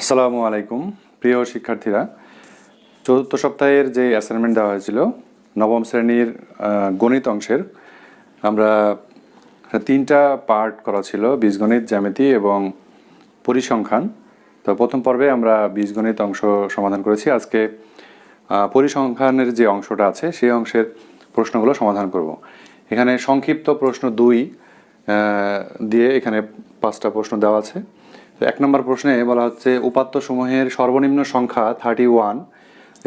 আসসালামু আলাইকুম, প্রিয় শিক্ষার্থীরা। চতুর্থ সপ্তাহের যে অ্যাসাইনমেন্ট দেওয়া হয়েছিল, নবম শ্রেণির গণিত অংশের, আমরা তিনটা পার্ট করা ছিল, বীজগণিত, জ্যামিতি এবং পরিসংখ্যান। তো প্রথম পর্বে আমরা বীজগণিত অংশ সমাধান করেছি। আজকে পরিসংখ্যানের যে অংশটা আছে, সেই অংশের প্রশ্নগুলো সমাধান করব। এখানে সংক্ষিপ্ত প্রশ্ন দুই দিয়ে এখানে পাঁচটা প্রশ্ন দেওয়া আছে। এক নম্বর প্রশ্নে বলা হচ্ছে, উপাত্ত সমূহের সর্বনিম্ন সংখ্যা থার্টি ওয়ান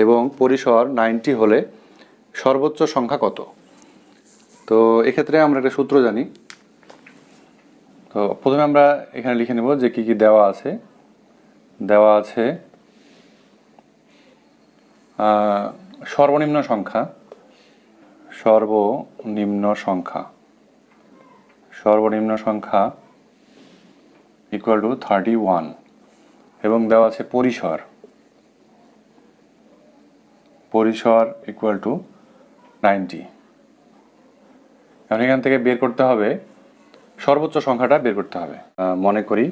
এবং পরিসর নাইনটি হলে সর্বোচ্চ সংখ্যা কত? তো এক্ষেত্রে আমরা একটা সূত্র জানি। তো প্রথমে আমরা এখানে লিখে নেব যে কি কি দেওয়া আছে। দেওয়া আছে সর্বনিম্ন সংখ্যা সর্বনিম্ন সংখ্যা সর্বনিম্ন সংখ্যা ইকুয়াল টু থার্টি ওয়ান এবং দেওয়া আছে পরিসর। পরিসর ইকুয়াল টু নাইনটি এখন এখান থেকে বের করতে হবে, সর্বোচ্চ সংখ্যাটা বের করতে হবে। মনে করি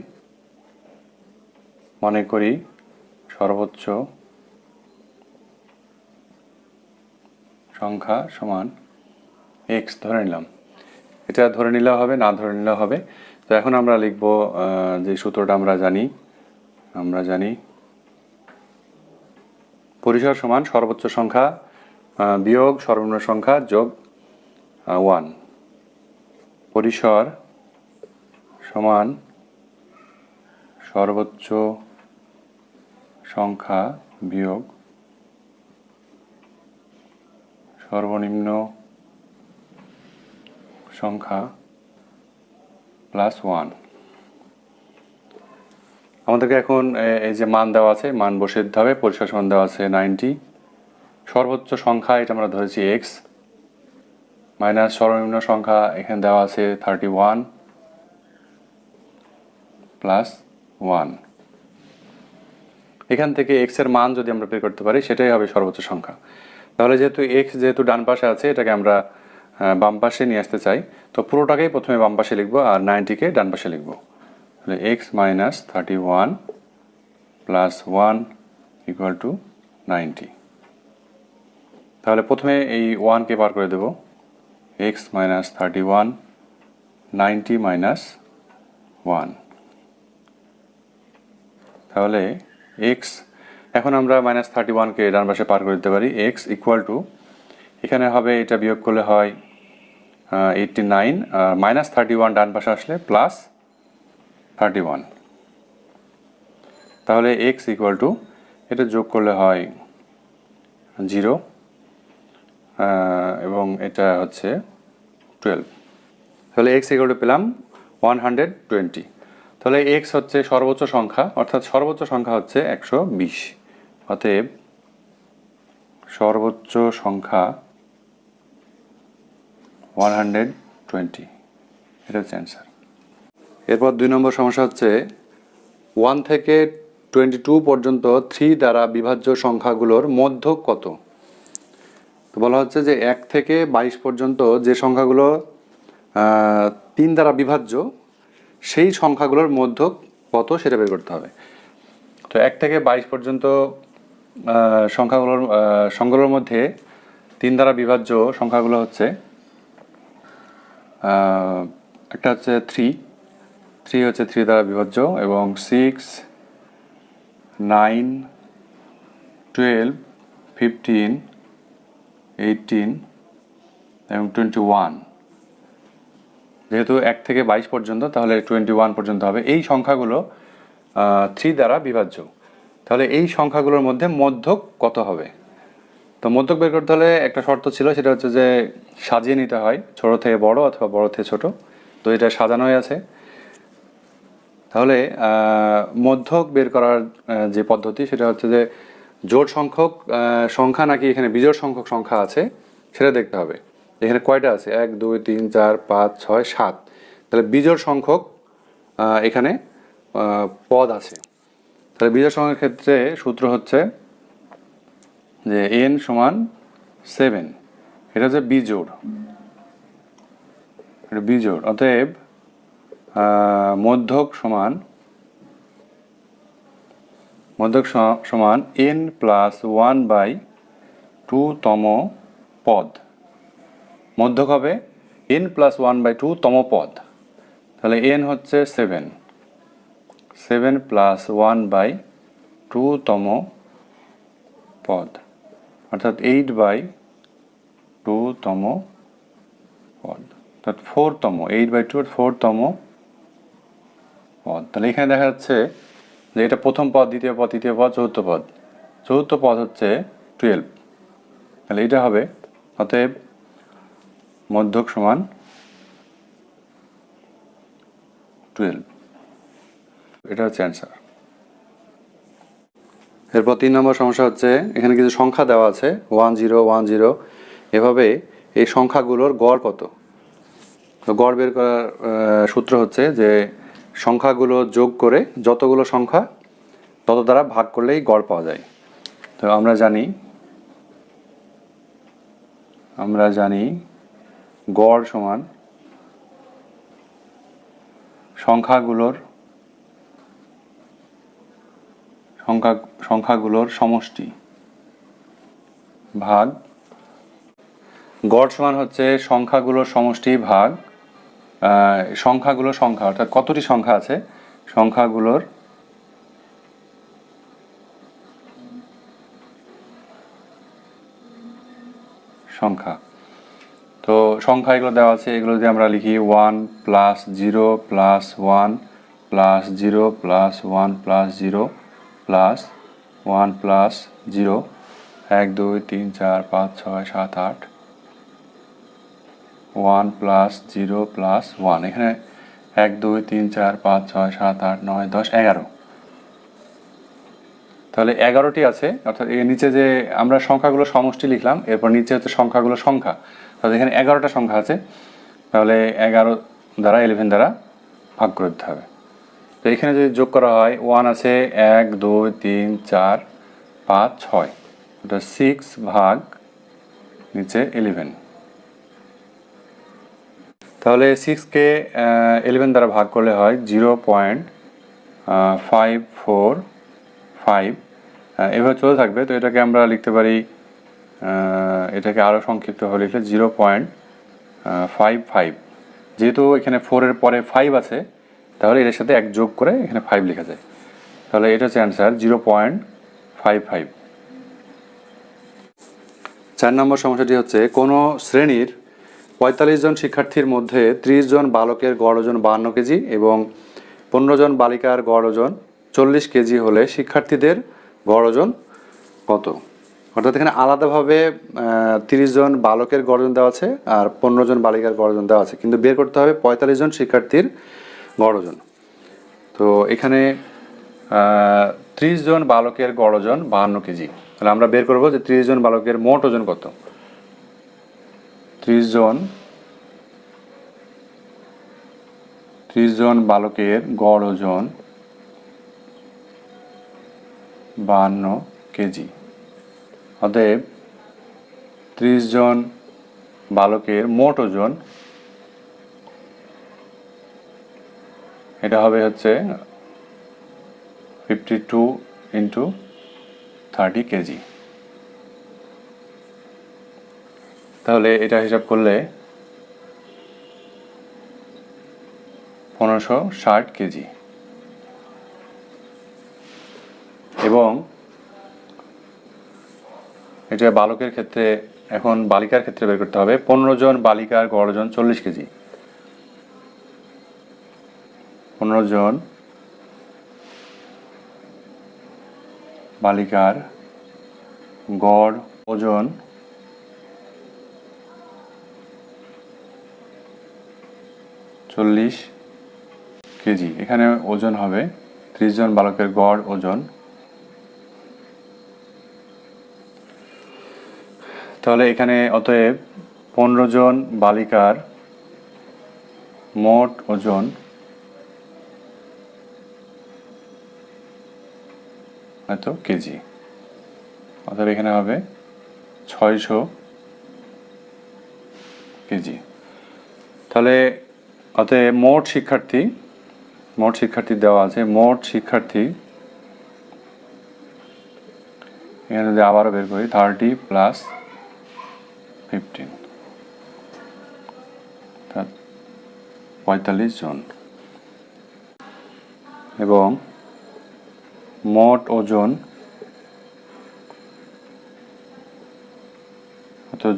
মনে করি সর্বোচ্চ সংখ্যা সমান এক্স ধরে নিলাম। এটা ধরে নিলেও হবে, না ধরে নিলেও হবে তো এখন আমরা লিখব যে সূত্রটা আমরা জানি আমরা জানি, পরিসর সমান সর্বোচ্চ সংখ্যা বিয়োগ সর্বনিম্ন সংখ্যা যোগ ওয়ান পরিসর সমান সর্বোচ্চ সংখ্যা বিয়োগ সর্বনিম্ন সংখ্যা প্লাস ওয়ান আমাদেরকে এখন এই যে মান দেওয়া আছে, মান বসিয়ে দিতে হবে পরিসর সমান দেওয়া আছে নাইনটি সর্বোচ্চ সংখ্যা, এটা আমরা ধরেছি এক্স মাইনাস সর্বনিম্ন সংখ্যা, এখানে দেওয়া আছে থার্টি ওয়ান প্লাস ওয়ান এখান থেকে এক্সের মান যদি আমরা বের করতে পারি, সেটাই হবে সর্বোচ্চ সংখ্যা। তাহলে যেহেতু এক্স যেহেতু ডান পাশে আছে, এটাকে আমরা বাম পাশে নিয়ে আসতে চাই। তো পুরোটাকেই প্রথমে বাম পাশে লিখব আর নাইনটিকে ডান পাশে লিখব। তাহলে x minus thirty one plus one equal to ninety তাহলে প্রথমে এই ওয়ানকে বার করে দেব। X minus thirty one ninety minus one তাহলে এক্স এখন আমরা মাইনাস থার্টি ওয়ানকে ডান পাশে পার করে দিতে পারি। এক্স ইকুয়াল টু এখানে হবে এটা বিয়োগ করলে হয় eighty nine minus thirty one ডান পাশে আসলে প্লাস থার্টি ওয়ান তাহলে এক্স ইকুয়াল টু এটা যোগ করলে হয় জিরো এবং এটা হচ্ছে টুয়েলভ তাহলে এক্স ইকুয়াল টু পেলাম ওয়ান হান্ড্রেড টোয়েন্টি তাহলে এক্স হচ্ছে সর্বোচ্চ সংখ্যা, অর্থাৎ সর্বোচ্চ সংখ্যা হচ্ছে একশো বিশ। অতএব সর্বোচ্চ সংখ্যা ওয়ান হান্ড্রেড টোয়েন্টি এটা হচ্ছে এরপর দুই নম্বর সমস্যা হচ্ছে ওয়ান থেকে টোয়েন্টি টু পর্যন্ত থ্রি দ্বারা বিভাজ্য সংখ্যাগুলোর মধ্য কত? তো বলা হচ্ছে যে এক থেকে বাইশ পর্যন্ত যে সংখ্যাগুলো তিন দ্বারা বিভাজ্য, সেই সংখ্যাগুলোর মধ্য কত সেটা বের করতে হবে। তো এক থেকে বাইশ পর্যন্ত সংখ্যাগুলোর সংখ্যাগুলোর মধ্যে তিন দ্বারা বিভাজ্য সংখ্যাগুলো হচ্ছে একটা হচ্ছে থ্রি থ্রি হচ্ছে থ্রি দ্বারা বিভাজ্য এবং six nine twelve fifteen eighteen এবং টোয়েন্টি ওয়ান যেহেতু এক থেকে বাইশ পর্যন্ত, তাহলে টোয়েন্টি ওয়ান পর্যন্ত হবে। এই সংখ্যাগুলো থ্রি দ্বারা বিভাজ্য। তাহলে এই সংখ্যাগুলোর মধ্যে মধ্যক কত হবে? তো মধ্যক বের করতে হলে একটা শর্ত ছিল, সেটা হচ্ছে যে সাজিয়ে নিতে হয়, ছোট থেকে বড় অথবা বড় থেকে ছোট। তো এটা সাজানোই আছে। তাহলে মধ্যক বের করার যে পদ্ধতি, সেটা হচ্ছে যে জোট সংখ্যক সংখ্যা নাকি এখানে বিজোড় সংখ্যক সংখ্যা আছে, সেটা দেখতে হবে। এখানে কয়টা আছে? এক, দুই, তিন, চার, পাঁচ, ছয়, সাত। তাহলে বিজোড় সংখ্যক এখানে পদ আছে। তাহলে বিজোড় সংখ্যার ক্ষেত্রে সূত্র হচ্ছে যে এন সমান সেভেন এটা হচ্ছে বিজোড় এটা বিজোড় অতএব মধ্যক সমান মধ্যক সমান N plus one by two তম পদ। মধ্যক হবে N plus one by two তম পদ। তাহলে এন হচ্ছে seven seven plus one by two তম পদ। অর্থাৎ এইট বাই টু তম পদ। অর্থাৎ ফোরতম এইট বাই টু ফোরতম পদ। তাহলে এখানে দেখা যাচ্ছে যে এটা প্রথম পদ, দ্বিতীয় পদ, তৃতীয় পদ, চতুর্থ পদ। চতুর্থ পদ হচ্ছে টুয়েলভ তাহলে এটা হবে, অতএব মধ্যক সমান টুয়েলভ এটা হচ্ছে অ্যান্সার এরপর তিন নম্বর সমস্যা হচ্ছে, এখানে কিছু সংখ্যা দেওয়া আছে ওয়ান জিরো ওয়ান জিরো এভাবে এই সংখ্যাগুলোর গড় কত? তো গড় বের করার সূত্র হচ্ছে যে সংখ্যাগুলো যোগ করে যতগুলো সংখ্যা, তত দ্বারা ভাগ করলেই গড় পাওয়া যায়। তো আমরা জানি আমরা জানি গড় সমান সংখ্যাগুলোর সংখ্যা, সংখ্যাগুলোর সমষ্টি। ভাগ। গড় সমান হচ্ছে সংখ্যাগুলোর সমষ্টি ভাগ সংখ্যাগুলোর সংখ্যা, অর্থাৎ কতটি সংখ্যা আছে? সংখ্যাগুলোর সংখ্যা। তো সংখ্যা এগুলো দেওয়া আছে, এগুলো যদি আমরা লিখি one plus zero plus one plus zero plus one plus zero plus one plus zero এক, দুই, তিন, চার, পাঁচ, ছয়, সাত, আট। One plus zero plus one এখানে এক, দুই, তিন, চার, পাঁচ, ছয়, সাত, আট, নয়, দশ, এগারো। তাহলে এগারোটি আছে, অর্থাৎ এর নিচে যে আমরা সংখ্যাগুলো সমষ্টি লিখলাম, এরপর নিচে হচ্ছে সংখ্যাগুলো সংখ্যা। তাহলে এখানে এগারোটা সংখ্যা আছে, তাহলে এগারো দ্বারা ইলেভেন দ্বারা ভাগ করে দিতে হবে। তো এখানে যদি যোগ করা হয় ওয়ান আছে, এক, দুই, তিন, চার, পাঁচ, ছয়। ওটা সিক্স ভাগ নিচে ইলেভেন তাহলে সিক্সকে ইলেভেন দ্বারা ভাগ করলে হয় zero point five four five এভাবে চলে থাকবে, তো এটাকে আমরা লিখতে পারি এটাকে আরও সংক্ষিপ্ত হয়ে লিখলে জিরো পয়েন্ট ফাইভ ফাইভ যেহেতু এখানে ফোরের পরে ফাইভ আছে তাহলে এটার সাথে এক যোগ করে এখানে ফাইভ লেখা যায়। তাহলে এটা হচ্ছে answer zero point five five চার নম্বর সমস্যাটি হচ্ছে, কোনো শ্রেণির পঁয়তাল্লিশ জন শিক্ষার্থীর মধ্যে ত্রিশ জন বালকের গড় ওজন বাহান্ন কেজি এবং পনেরো জন বালিকার গড় ওজন চল্লিশ কেজি হলে শিক্ষার্থীদের গড় ওজন কত? অর্থাৎ এখানে আলাদাভাবে তিরিশ জন বালকের গড় ওজন দেওয়া আছে আর পনেরো জন বালিকার গড় ওজন দেওয়া আছে। কিন্তু বের করতে হবে পঁয়তাল্লিশ জন শিক্ষার্থীর গড় ওজন তো এখানে ত্রিশ জন বালকের গড় ওজন বাহান্ন কেজি। তাহলে আমরা বের করব যে ত্রিশ জন বালকের মোট ওজন কত। ত্রিশ জন ত্রিশ জন বালকের গড় ওজন বাহান্ন কেজি। অতএব ত্রিশ জন বালকের মোট ওজন এটা হবে হচ্ছে fifty two into thirty kg তাহলে এটা হিসাব করলে পনেরোশো ষাট কেজি এবং এটা বালকের ক্ষেত্রে, এখন বালিকার ক্ষেত্রে বের করতে হবে। পনেরো জন বালিকার গড় ওজন চল্লিশ কেজি পনেরো জন বালিকার গড় ওজন চল্লিশ কেজি। এখানে ওজন হবে ত্রিশ জন বালকের গড় ওজন। তাহলে এখানে অতএব পনেরো জন বালিকার মোট ওজন এত কেজি। অতএব এখানে হবে ছয়শো কেজি। তাহলে অতএব মোট শিক্ষার্থী মোট শিক্ষার্থী দেওয়া আছে, মোট শিক্ষার্থী এখানে যদি আবারও বের করি থার্টি প্লাস ফিফটিন পঁয়তাল্লিশ জন। এবং মোট ওজন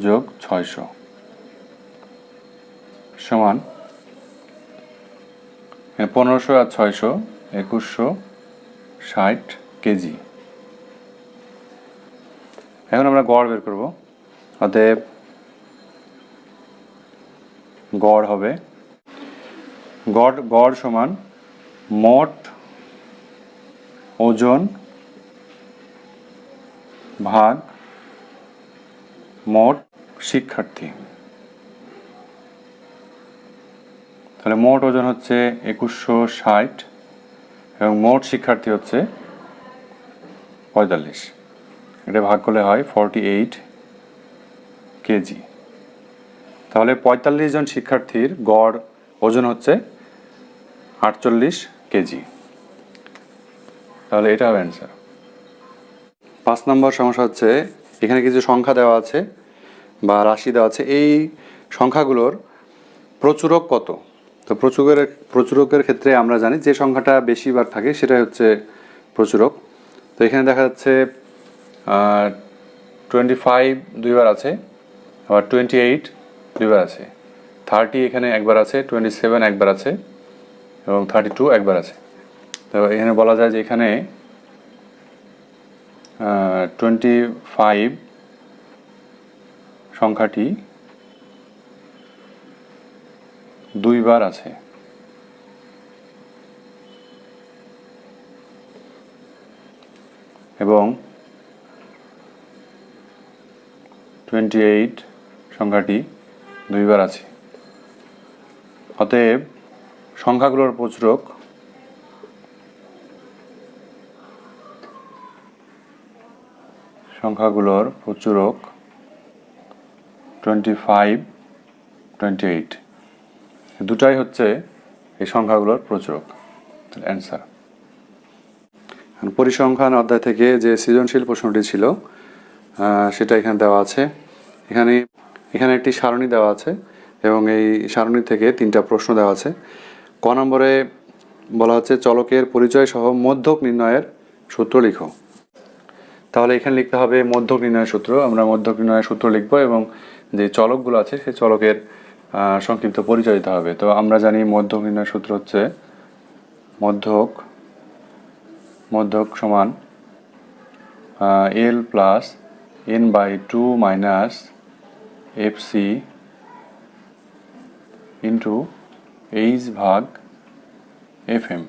যোগ ছয়শো? সমান পনেরোশো আর ছয়শো, একুশশো ষাট কেজি। এখন আমরা গড় বের করব। অতএব গড় হবে গড় গড় সমান মোট ওজন, ভাগ, মোট শিক্ষার্থী। তাহলে মোট ওজন হচ্ছে একুশশো ষাট এবং মোট শিক্ষার্থী হচ্ছে পঁয়তাল্লিশ। এটা ভাগ করলে হয় ফর্টি এইট কেজি তাহলে পঁয়তাল্লিশ জন শিক্ষার্থীর গড় ওজন হচ্ছে আটচল্লিশ কেজি তাহলে এটা হবে অ্যান্সার পাঁচ নম্বর সমস্যা হচ্ছে, এখানে কিছু সংখ্যা দেওয়া আছে বা রাশি দেওয়া আছে। এই সংখ্যাগুলোর প্রচুরক কত? তো প্রচুরের, প্রচুরকের ক্ষেত্রে আমরা জানি যে সংখ্যাটা বেশিবার থাকে সেটাই হচ্ছে প্রচুরক। তো এখানে দেখা যাচ্ছে টোয়েন্টি ফাইভ দুইবার আছে, আবার টোয়েন্টি এইট দুইবার আছে। থার্টি এখানে একবার আছে টোয়েন্টি সেভেন একবার আছে, এবং থার্টি টু একবার আছে। তো এখানে বলা যায় যে এখানে টোয়েন্টি ফাইভ সংখ্যাটি দুইবার আছে। এবং টোয়েন্টি এইট সংখ্যাটি দুইবার আছে। অতএব সংখ্যাগুলোর প্রচুরক সংখ্যাগুলোর প্রচুরক টোয়েন্টি ফাইভ টোয়েন্টি এইট দুটাই হচ্ছে এই সংখ্যাগুলোর প্রচুরক। অ্যান্সার পরিসংখ্যান অধ্যায় থেকে যে সৃজনশীল প্রশ্নটি ছিল সেটা এখানে দেওয়া আছে। এখানে এখানে একটি সারণী দেওয়া আছে এবং এই সারণী থেকে তিনটা প্রশ্ন দেওয়া আছে। ক নম্বরে বলা হচ্ছে, চলকের পরিচয় সহ মধ্যক নির্ণয়ের সূত্র লিখো। তাহলে এখানে লিখতে হবে মধ্যক নির্ণয়ের সূত্র। আমরা মধ্যক নির্ণয়ের সূত্র লিখব এবং যে চলকগুলো আছে, সেই চলকের সংক্ষিপ্ত পরিচয় দিতে হবে। তো আমরা জানি মধ্যক নির্ণয়ের সূত্র হচ্ছে মধ্যক মধ্যক সমান L plus N by two minus F C into H ভাগ এফ এম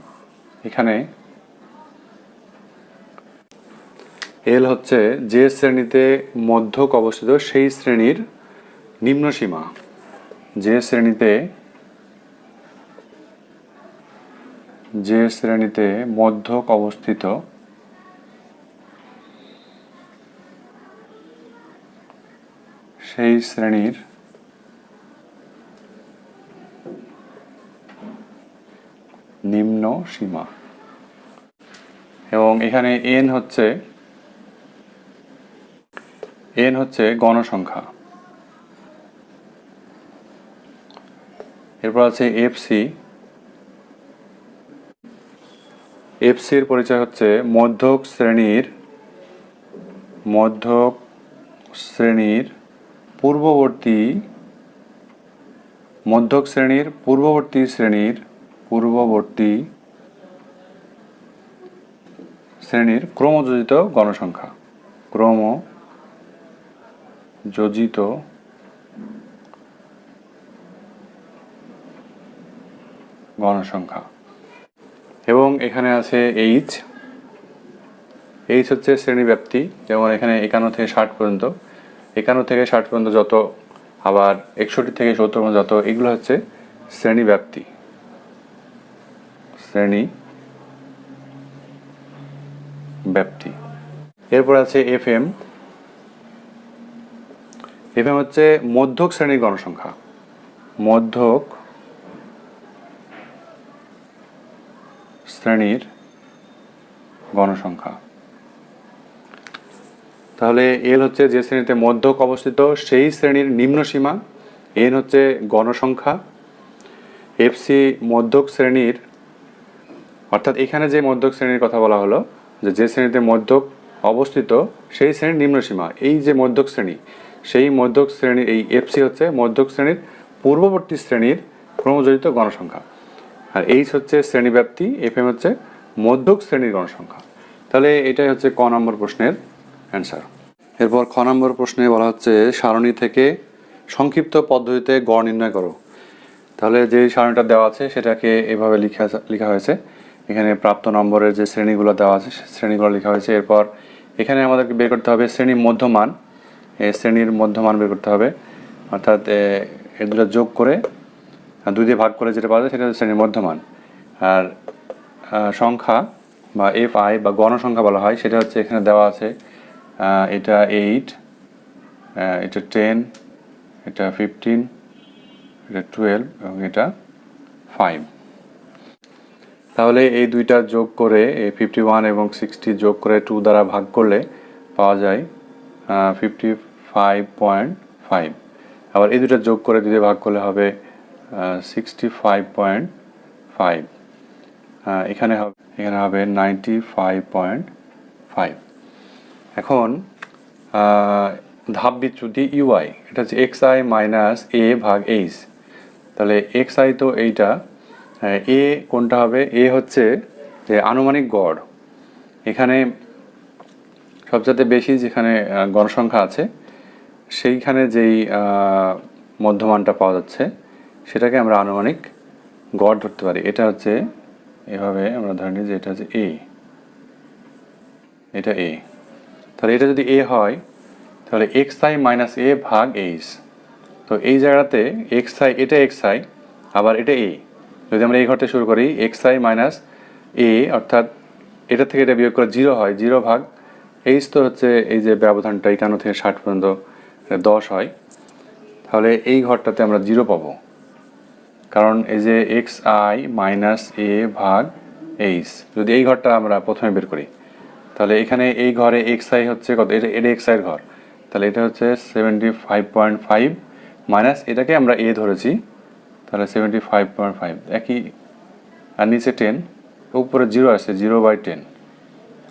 এখানে এল হচ্ছে যে শ্রেণীতে মধ্যক অবস্থিত সেই শ্রেণির নিম্ন সীমা। যে শ্রেণীতে যে শ্রেণীতে মধ্যক অবস্থিত সেই শ্রেণির নিম্ন সীমা। এবং এখানে এন হচ্ছে এন হচ্ছে গণসংখ্যা। এরপর আছে এফসি এফসির পরিচয় হচ্ছে মধ্যক শ্রেণির মধ্যক শ্রেণির পূর্ববর্তী, মধ্যক শ্রেণির পূর্ববর্তী শ্রেণির পূর্ববর্তী শ্রেণির ক্রমযোজিত গণসংখ্যা। ক্রম যোজিত গণসংখ্যা। এবং এখানে আছে এইচ এইচ হচ্ছে শ্রেণি ব্যাপ্তি যেমন এখানে একান্ন থেকে ষাট পর্যন্ত। একান্ন থেকে ষাট পর্যন্ত যত, আবার একষট্টি থেকে সত্তর পর্যন্ত যত, এগুলো হচ্ছে শ্রেণি ব্যাপ্তি শ্রেণি ব্যাপ্তি এরপর আছে এফ এম এম হচ্ছে মধ্যক শ্রেণির গণসংখ্যা। মধ্যক শ্রেণির গণসংখ্যা। তাহলে এল হচ্ছে যে শ্রেণীতে মধ্যক অবস্থিত, সেই শ্রেণির নিম্ন সীমা এন হচ্ছে গণসংখ্যা। এফসি মধ্যক শ্রেণির, অর্থাৎ এখানে যে মধ্যক শ্রেণির কথা বলা হলো, যে যে শ্রেণীতে মধ্যক অবস্থিত, সেই শ্রেণির নিম্ন সীমা, এই যে মধ্যক শ্রেণি সেই মধ্যক শ্রেণির, এই এফসি হচ্ছে মধ্যক শ্রেণির পূর্ববর্তী শ্রেণির ক্রমজড়িত গণসংখ্যা। আর এইচ হচ্ছে শ্রেণীব্যাপ্তি এফ এম হচ্ছে মধ্যক শ্রেণির গণসংখ্যা। তাহলে এটাই হচ্ছে ক নম্বর প্রশ্নের অ্যান্সার এরপর খ নম্বর প্রশ্নে বলা হচ্ছে, সারণী থেকে সংক্ষিপ্ত পদ্ধতিতে গড় নির্ণয় করো। তাহলে যে সারণীটা দেওয়া আছে সেটাকে এভাবে লিখা লেখা হয়েছে। এখানে প্রাপ্ত নম্বরের যে শ্রেণীগুলো দেওয়া আছে শ্রেণীগুলো লেখা হয়েছে। এরপর এখানে আমাদেরকে বের করতে হবে শ্রেণির মধ্যমান। শ্রেণির মধ্যমান বের করতে হবে। অর্থাৎ এ, দুটো যোগ করে দুই দিয়ে ভাগ করে যেটা পাওয়া যায় সেটা হচ্ছে শ্রেণির মধ্যমান। আর সংখ্যা বা এফ আই বা গণসংখ্যা বলা হয় সেটা হচ্ছে এখানে দেওয়া আছে এটা এইট এটা টেন এটা ফিফটিন এটা টুয়েলভ এবং এটা ফাইভ তাহলে এই দুইটা যোগ করে এই ফিফটি ওয়ান এবং সিক্সটি যোগ করে টু দ্বারা ভাগ করলে পাওয়া যায় ফিফটি ফাইভ পয়েন্ট ফাইভ আবার এই দুটো যোগ করে দিয়ে ভাগ করলে হবে সিক্সটি ফাইভ পয়েন্ট ফাইভ এখানে হবে এখানে হবে নাইনটি ফাইভ পয়েন্ট ফাইভ এখন ধাপ বিচ্যুতি ইউআই এটা হচ্ছে এক্স আই মাইনাস এ ভাগ এইচ তাহলে এক্স আই তো এইটা এ কোনটা হবে? এ হচ্ছে যে আনুমানিক গড়। এখানে সবচেয়ে বেশি যেখানে গণসংখ্যা আছে সেইখানে যেই মধ্যমানটা পাওয়া যাচ্ছে, সেটাকে আমরা আনুমানিক গড় ধরতে পারি। এটা হচ্ছে, এভাবে আমরা ধরে নিই যে এটা হচ্ছে এ এটা এ তাহলে এটা যদি এ হয়, তাহলে এক্স আই মাইনাস এ ভাগ এইচ তো এই জায়গাতে এক্স আই এটা এক্স আই আবার এটা এ যদি আমরা এই ঘরতে শুরু করি এক্স আই মাইনাস এ অর্থাৎ এটা থেকে এটা বিয়োগ করে জিরো হয় জিরো ভাগ এইচ তো হচ্ছে এই যে ব্যবধানটা একান্ন থেকে ষাট পর্যন্ত দশ হয়, তাহলে এই ঘরটাতে আমরা জিরো পাবো। কারণ এই যে এক্স আই মাইনাস এ ভাগ এইচ যদি এই ঘরটা আমরা প্রথমে বের করি, তাহলে এখানে এই ঘরে এক্স আই হচ্ছে কত? এটা এটা এক্স আইয়ের ঘর। তাহলে এটা হচ্ছে seventy five point five minus এটাকে আমরা এ ধরেছি, তাহলে সেভেন্টি ফাইভ পয়েন্ট ফাইভ একই, আর নিচে টেন উপরে জিরো আসছে জিরো বাই টেন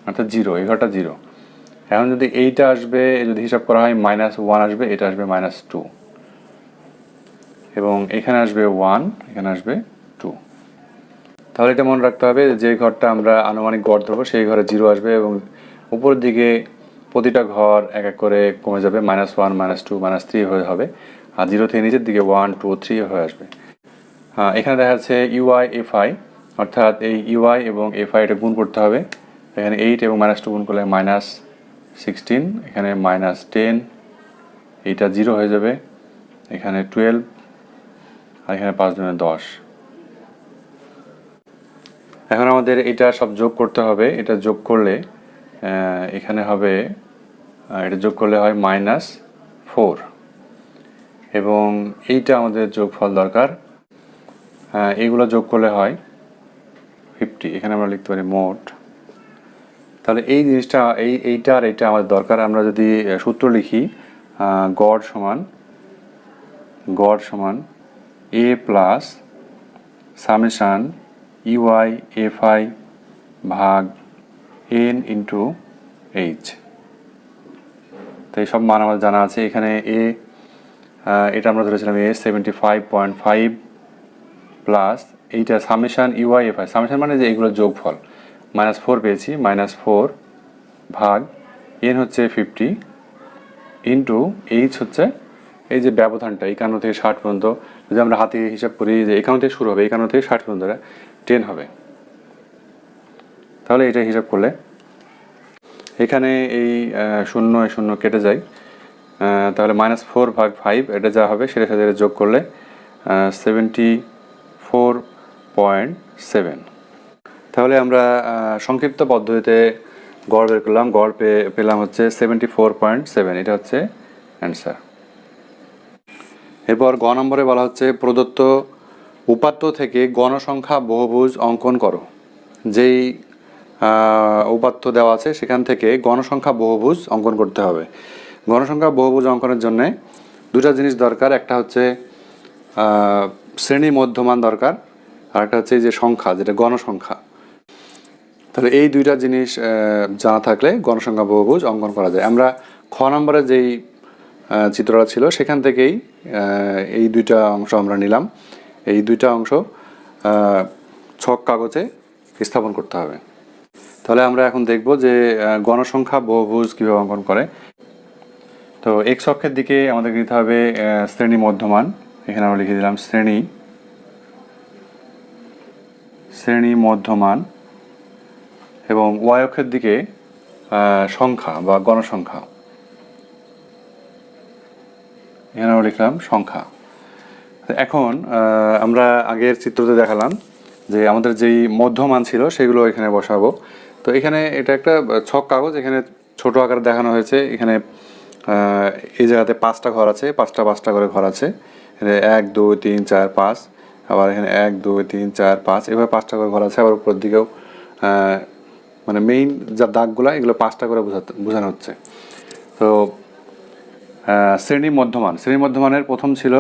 অর্থাৎ জিরো এই ঘরটা জিরো এখন যদি এইটা আসবে, যদি হিসাব করা হয় মাইনাস ওয়ান আসবে এটা আসবে মাইনাস টু এবং এখানে আসবে ওয়ান এখানে আসবে টু তাহলে এটা মনে রাখতে হবে যে ঘরটা আমরা আনুমানিক গড় ধরবো, সেই ঘরে জিরো আসবে এবং উপরের দিকে প্রতিটা ঘর এক এক করে কমে যাবে minus one minus two minus three হয়ে হবে। আর জিরো থেকে নিচের দিকে ওয়ান টু থ্রি হয়ে আসবে। হ্যাঁ এখানে দেখা যাচ্ছে ইউআই এফ আই অর্থাৎ এই ইউআই এবং এফ আই এটা গুণ করতে হবে। এখানে এইট এবং মাইনাস টু গুণ করলে মাইনাস সিক্সটিন এখানে মাইনাস টেন এইটা জিরো হয়ে যাবে এখানে টুয়েলভ আর এখানে পাঁচ দুগুণে দশ। এখন আমাদের এটা সব যোগ করতে হবে এটা যোগ করলে এখানে হবে এটা যোগ করলে হয় মাইনাস ফোর এবং এইটা আমাদের যোগফল দরকার আহ, এইগুলো যোগ করলে হয় ফিফটি এখানে আমরা লিখতে পারি মোট তাহলে এই জিনিসটা, এই, এইটা আর এইটা আমাদের দরকার। আমরা যদি সূত্র লিখি গড় সমান গড় সমান A plus summation U I F I ভাগ এন ইন্টু এইচ তো এই সব মান আমাদের জানা আছে। এখানে এ এটা আমরা ধরেছিলাম A seventy five point five plus এইটা summation U I F I summation মানে যে এগুলো যোগফল। মাইনাস ফোর পেয়েছি মাইনাস ফোর ভাগ এন হচ্ছে ফিফটি ইন্টু এইচ হচ্ছে এই যে ব্যবধানটা একান্ন থেকে ষাট পর্যন্ত, যদি আমরা হাতে হিসাব করি যে একান্ন থেকে শুরু হবে একান্ন থেকে ষাট পর্যন্ত টেন হবে। তাহলে এটা হিসাব করলে, এখানে এই শূন্য শূন্য কেটে যায় তাহলে মাইনাস ফোর ভাগ ফাইভ এটা যা হবে সেটার সাথে যোগ করলে সেভেন্টি ফোর পয়েন্ট সেভেন তাহলে আমরা সংক্ষিপ্ত পদ্ধতিতে গড় বের করলাম। গড় পেয়ে পেলাম হচ্ছে সেভেন্টি ফোর পয়েন্ট সেভেন এটা হচ্ছে অ্যান্সার এরপর গ নম্বরে বলা হচ্ছে, প্রদত্ত উপাত্ত থেকে গণসংখ্যা বহুভুজ অঙ্কন করো। যেই উপাত্ত দেওয়া আছে সেখান থেকে গণসংখ্যা বহুভুজ অঙ্কন করতে হবে। গণসংখ্যা বহুভুজ অঙ্কনের জন্যে দুটা জিনিস দরকার। একটা হচ্ছে শ্রেণি মধ্যমান দরকার। আর একটা হচ্ছে যে সংখ্যা, যেটা গণসংখ্যা। তাহলে এই দুইটা জিনিস জানা থাকলে গণসংখ্যা বহুভুজ অঙ্কন করা যায়। আমরা খ নম্বরে যেই চিত্রটা ছিল, সেখান থেকেই এই দুইটা অংশ আমরা নিলাম। এই দুইটা অংশ ছক কাগজে স্থাপন করতে হবে। তাহলে আমরা এখন দেখব যে গণসংখ্যা বহুভুজ কীভাবে অঙ্কন করে। তো এক্স অক্ষের দিকে আমাদের নিতে হবে শ্রেণি মধ্যমান। এখানে আমরা লিখে দিলাম শ্রেণি। শ্রেণি মধ্যমান। এবং ওয়াই অক্ষের দিকে সংখ্যা বা গণসংখ্যা। এখানে আমরা লিখলাম সংখ্যা। এখন আমরা আগের চিত্রতে দেখালাম যে আমাদের যেই মধ্যমান ছিল, সেগুলো এখানে বসাবো। তো এখানে এটা একটা ছক কাগজ, এখানে ছোট আকারে দেখানো হয়েছে। এখানে এই জায়গাতে পাঁচটা ঘর আছে, পাঁচটা পাঁচটা করে ঘর আছে। এক, দুই, তিন, চার, পাঁচ। আবার এখানে এক, দুই, তিন, চার, পাঁচ। এভাবে পাঁচটা করে ঘর আছে, আবার উপর দিকেও মানে মেইন যা দাগগুলা, এগুলো পাঁচটা করে বোঝাতে বোঝানো হচ্ছে। তো শ্রেণি মধ্যমান। শ্রেণি মধ্যমানের প্রথম ছিল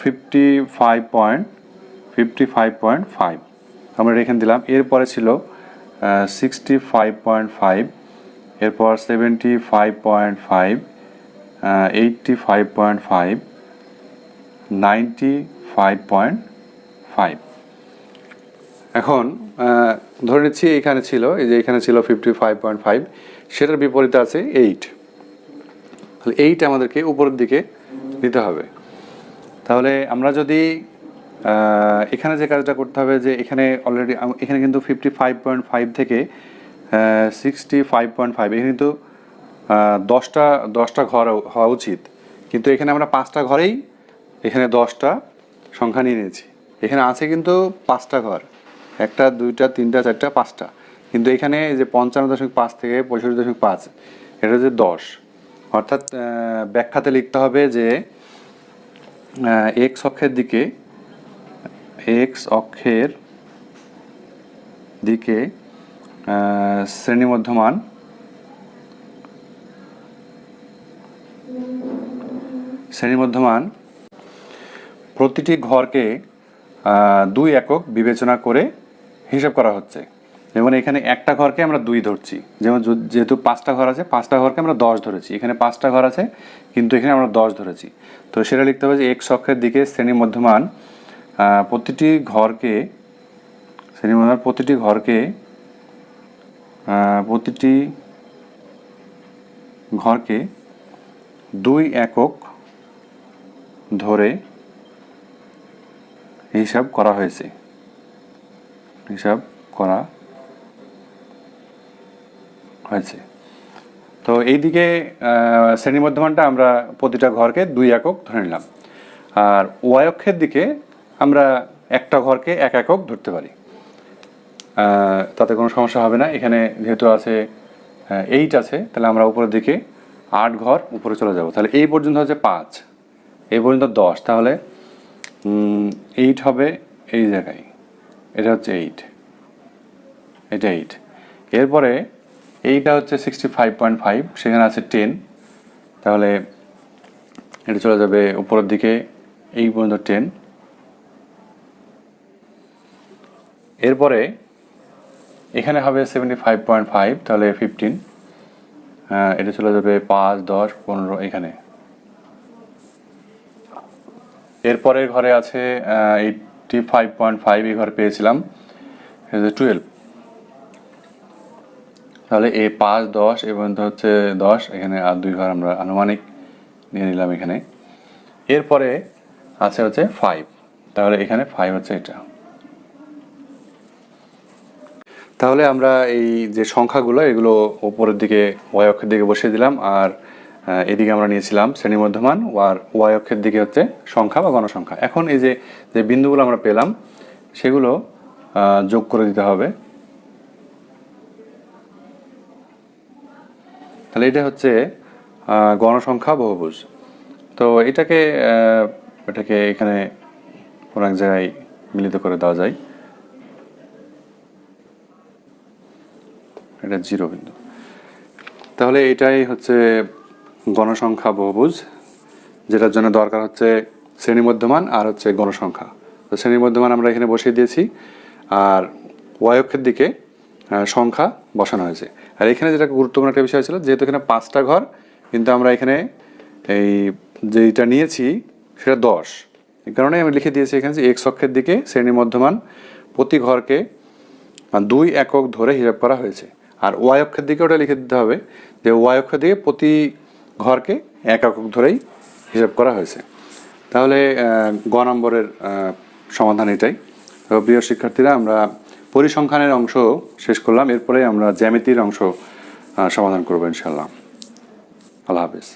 fifty five point fifty five point five আমরা এখানে দিলাম। এরপরে ছিল সিক্সটি ফাইভ পয়েন্ট ফাইভ এরপর seventy five point five eighty five point five ninety five point five এখন ধরে নিচ্ছি এখানে ছিল, এই যে এখানে ছিল ফিফটি ফাইভ পয়েন্ট ফাইভ সেটার বিপরীতে আছে এইট তাহলে এইট আমাদেরকে উপরের দিকে নিতে হবে। তাহলে আমরা যদি এখানে যে কাজটা করতে হবে যে এখানে অলরেডি এখানে কিন্তু ফিফটি ফাইভ পয়েন্ট ফাইভ থেকে সিক্সটি ফাইভ পয়েন্ট ফাইভ এখানে কিন্তু দশটা দশটা ঘর হওয়া উচিত। কিন্তু এখানে আমরা পাঁচটা ঘরেই এখানে দশটা সংখ্যা নিয়ে নিয়েছি। এখানে আছে কিন্তু পাঁচটা ঘর। একটা, দুইটা, তিনটা, চারটা, পাঁচটা। কিন্তু এখানে যে পঞ্চান্ন দশমিক পাঁচ থেকে পঁয়ষট্টি দশমিক পাঁচ, এটা হচ্ছে দশ। অর্থাৎ ব্যাখ্যাতে লিখতে হবে যে এক্স অক্ষের দিকে এক্স অক্ষের দিকে শ্রেণীমধ্যমান শ্রেণীমধ্যমান প্রতিটি ঘরকে দুই একক বিবেচনা করে হিসাব করা হচ্ছে। যেমন এখানে একটা ঘরকে আমরা দুই ধরছি। যেমন যেহেতু পাঁচটা ঘর আছে, পাঁচটা ঘরকে আমরা দশ ধরেছি। এখানে পাঁচটা ঘর আছে, কিন্তু এখানে আমরা দশ ধরেছি। তো সেটা লিখতে হবে যে এক অক্ষের দিকে শ্রেণি মধ্যমান প্রতিটি ঘরকে শ্রেণি মধ্যমান প্রতিটি ঘরকে প্রতিটি ঘরকে দুই একক ধরে হিসাব করা হয়েছে। হিসাব করা হয়েছে। তো এইদিকে শ্রেণি মধ্যমানটা আমরা প্রতিটা ঘরকে দুই একক ধরে নিলাম। আর ওয়াই অক্ষের দিকে আমরা একটা ঘরকে এক একক ধরতে পারি। তাতে কোনো সমস্যা হবে না। এখানে যেহেতু আছে এইট আছে, তাহলে আমরা উপরের দিকে আট ঘর উপরে চলে যাব। তাহলে এই পর্যন্ত হচ্ছে পাঁচ। এই পর্যন্ত দশ। তাহলে এইট হবে এই জায়গায়। এটা হচ্ছে এইট এটা এইট এরপরে এইটা হচ্ছে সিক্সটি ফাইভ পয়েন্ট ফাইভ সেখানে আছে টেন তাহলে এটা চলে যাবে উপরের দিকে এই পর্যন্ত টেন এরপরে এখানে হবে সেভেন্টি ফাইভ পয়েন্ট ফাইভ তাহলে ফিফটিন এটা চলে যাবে পাঁচ, দশ, পনেরো, এখানে। এরপরে ঘরে আছে এইটটি ফাইভ পয়েন্ট ফাইভ এই ঘর পেয়েছিলাম। টুয়েলভ তাহলে এই পাঁচ, দশ এ পর্যন্ত হচ্ছে দশ, এখানে আর দুই ঘর আমরা আনুমানিক নিয়ে নিলাম এখানে। এরপরে আছে হচ্ছে ফাইভ তাহলে এখানে ফাইভ হচ্ছে এটা। তাহলে আমরা এই যে সংখ্যাগুলো, এগুলো উপরের দিকে অক্ষের দিকে বসিয়ে দিলাম। আর এদিকে আমরা নিয়েছিলাম শ্রেণি মধ্যমান আর ওয়াই অক্ষের দিকে হচ্ছে সংখ্যা বা গণসংখ্যা। এখন এই যে যে বিন্দুগুলো আমরা পেলাম, সেগুলো যোগ করে দিতে হবে। তাহলে এটা হচ্ছে গণসংখ্যা বহুভুজ। তো এটাকে এটাকে এখানে কোনো এক জায়গায় মিলিত করে দেওয়া যায়। এটা জিরো বিন্দু। তাহলে এটাই হচ্ছে গণসংখ্যা বহুভুজ, যেটার জন্য দরকার হচ্ছে শ্রেণি মধ্যমান আর হচ্ছে গণসংখ্যা। তো শ্রেণি মধ্যমান আমরা এখানে বসিয়ে দিয়েছি, আর অক্ষের দিকে সংখ্যা বসানো হয়েছে। আর এখানে যেটা গুরুত্বপূর্ণ একটা বিষয় ছিল, যেহেতু এখানে পাঁচটা ঘর, কিন্তু আমরা এখানে এই যেটা নিয়েছি, সেটা দশ। এই কারণে আমি লিখে দিয়েছি এখানে যে এক্স অক্ষের দিকে শ্রেণি মধ্যমান প্রতি ঘরকে দুই একক ধরে হিসাব করা হয়েছে। আর ওয়াই অক্ষের দিকে ওটা লিখে দিতে হবে যে ওয়াই অক্ষের দিকে প্রতি ঘরকে এক একক ধরেই হিসাব করা হয়েছে। তাহলে গ নম্বরের সমাধান এটাই। তো প্রিয় শিক্ষার্থীরা, আমরা পরিসংখ্যানের অংশ শেষ করলাম। এরপরে আমরা জ্যামিতির অংশ সমাধান করব ইনশাল্লাহ আল্লাহ হাফিজ।